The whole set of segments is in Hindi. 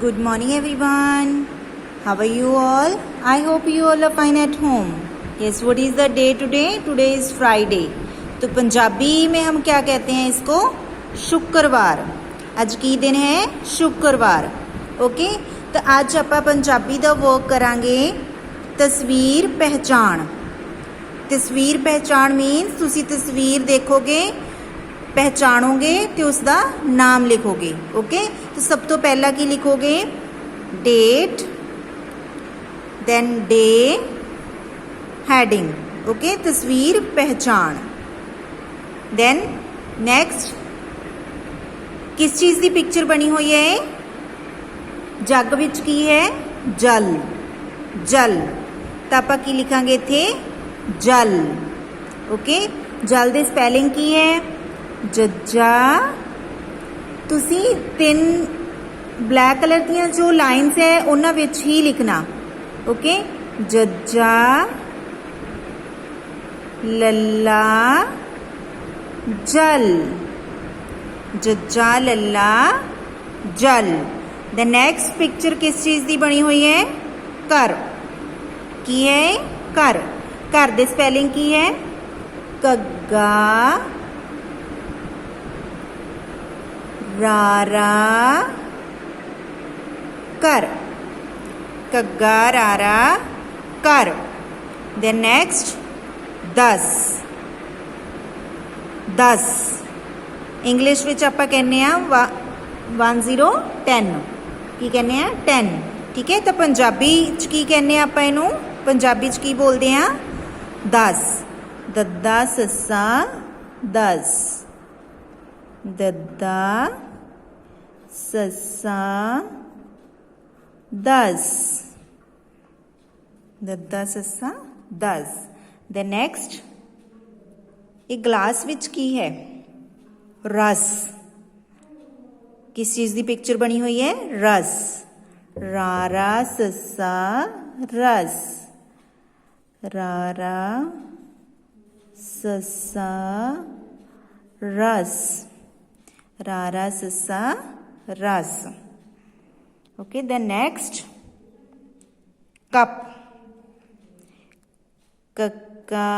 Good morning everyone how you all I hope you all are fine at home yes what is the day today today is Friday तो पंजाबी में हम क्या कहते हैं इसको? शुक्रवार। अज की दिन है शुक्रवार। ओके तो अज आपी का वर्क करा तस्वीर पहचान। तस्वीर पहचान मीनस तुम तस्वीर देखोगे, पहचानोगे तो उसका नाम लिखोगे। Okay okay? ਤਾਂ ਸਭ ਤੋਂ ਪਹਿਲਾਂ ਕੀ ਲਿਖੋਗੇ date then day heading okay ਤਸਵੀਰ ਪਹਿਚਾਣ ਦੈਨ ਨੈਕਸਟ ਕਿਸ ਚੀਜ਼ ਦੀ ਪਿਕਚਰ ਬਣੀ ਹੋਈ ਹੈ ਇਹ ਜੱਗ ਵਿੱਚ ਕੀ ਹੈ ਜਲ ਜਲ ਤਾਂ ਆਪਾਂ ਕੀ ਲਿਖਾਂਗੇ ਇੱਥੇ ਜਲ ਓਕੇ ਜਲ ਦੀ ਸਪੈਲਿੰਗ ਕੀ ਹੈ ਜੱਜਾ ਤੁਸੀਂ ਤਿੰਨ ਬਲੈਕ ਕਲਰ ਦੀਆਂ ਜੋ ਲਾਈਨਸ ਹੈ ਉਹਨਾਂ ਵਿੱਚ ਹੀ ਲਿਖਣਾ ਓਕੇ ਜੱਜਾ ਲੱਲਾ ਜਲ ਜੱਜਾ ਲੱਲਾ ਜਲ ਦ ਨੈਕਸਟ ਪਿਕਚਰ ਕਿਸ ਚੀਜ਼ ਦੀ ਬਣੀ ਹੋਈ ਹੈ ਘਰ ਕੀ ਹੈ ਘਰ ਘਰ ਦੀ ਸਪੈਲਿੰਗ ਕੀ ਹੈ ਕੱਗਾ ਰਾਰਾ ਕਰ ਕੱਗਾ ਰਾਰਾ ਕਰ ਦ ਨੈਕਸਟ 10 10 ਇੰਗਲਿਸ਼ ਵਿੱਚ ਆਪਾਂ ਕਹਿੰਦੇ ਆ 1010 ਕੀ ਕਹਿੰਦੇ ਆ 10 ਠੀਕ ਹੈ? ਤਾਂ ਪੰਜਾਬੀ ਚ ਕੀ ਕਹਿੰਦੇ ਆ ਆਪਾਂ ਇਹਨੂੰ? ਪੰਜਾਬੀ ਚ ਕੀ ਬੋਲਦੇ ਆ 10 ਦੱਦਾ ਸੱਸਾ 10 दद्दा ससा दस। दद्दा, सस्सा, दस। द नेक्स्ट एक ग्लास विच की है, रस। किस चीज़ की पिक्चर बनी हुई है? रस। रारा ससा रस। रारा ससा रस। रारस सा रस ओके द नेक्स्ट कप कक्का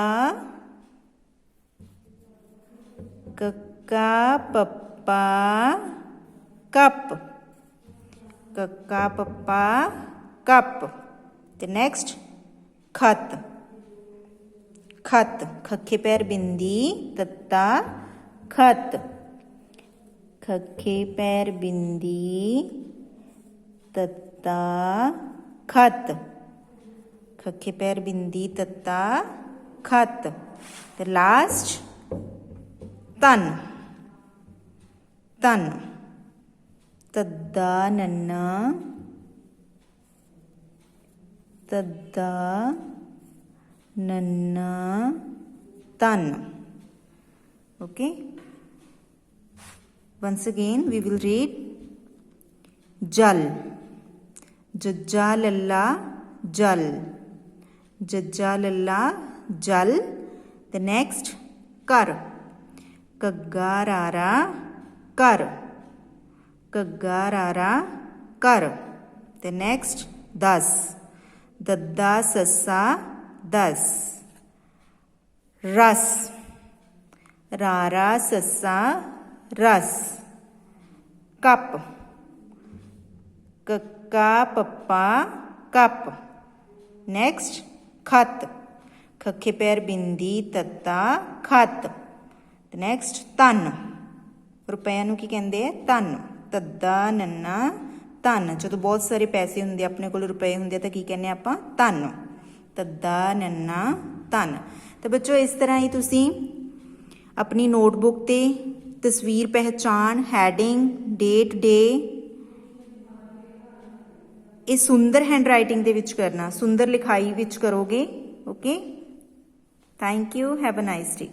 कक्का पप्पा कप कक्का पप्पा कप द नेक्स्ट खत खत खे पैर बिंदी तत्ता खत खे पैर बिंदी, तत्ता, खत। खे पैर बिंदी, तत्ता, खत। तो लास्ट तन। तन। तद्दा, नन्ना। तद्दा, नन्ना। तन। Okay okay? Once again, we will read Jal. Jajjalalla Jal. Jajjalalla Jal. The next, Kar. Kaggarara Kar. Kaggarara Kar. The next, Das. Daddasasa Das. Ras. Rara Sasa ਰਸ ਰਾਰਾ ਸੱਸਾ ਰਸ ਕੱਪ ਕੱਕਾ ਪੱਪਾ ਕੱਪ ਨੈਕਸਟ ਖਤ ਖੱਖੇ ਪੈਰ ਬਿੰਦੀ ਤੱਤਾ ਖਤ ਤੇ ਨੈਕਸਟ ਤਨ ਰੁਪਿਆਂ ਨੂੰ ਕੀ ਕਹਿੰਦੇ ਆ ਤਨ ਤੱਦਾ ਨੰਨਾ ਤਨ ਜਦੋਂ ਬਹੁਤ ਸਾਰੇ ਪੈਸੇ ਹੁੰਦੇ ਆਪਣੇ ਕੋਲ ਰੁਪਏ ਹੁੰਦੇ ਤਾਂ ਕੀ ਕਹਿੰਦੇ ਆਪਾਂ ਤਨ ਤੱਦਾ ਨੰਨਾ ਤਨ ਤਾਂ ਬੱਚੋ ਇਸ ਤਰ੍ਹਾਂ ਹੀ ਤੁਸੀਂ ਆਪਣੀ ਨੋਟਬੁੱਕ ਤੇ ਤਸਵੀਰ ਪਹਿਚਾਨ ਹੈਡਿੰਗ ਡੇਟ ਡੇ ਇਹ ਸੁੰਦਰ ਹੈਂਡਰਾਈਟਿੰਗ ਦੇ ਵਿੱਚ ਕਰਨਾ, ਸੁੰਦਰ ਲਿਖਾਈ ਵਿੱਚ ਕਰੋਗੇ okay thank you have a nice day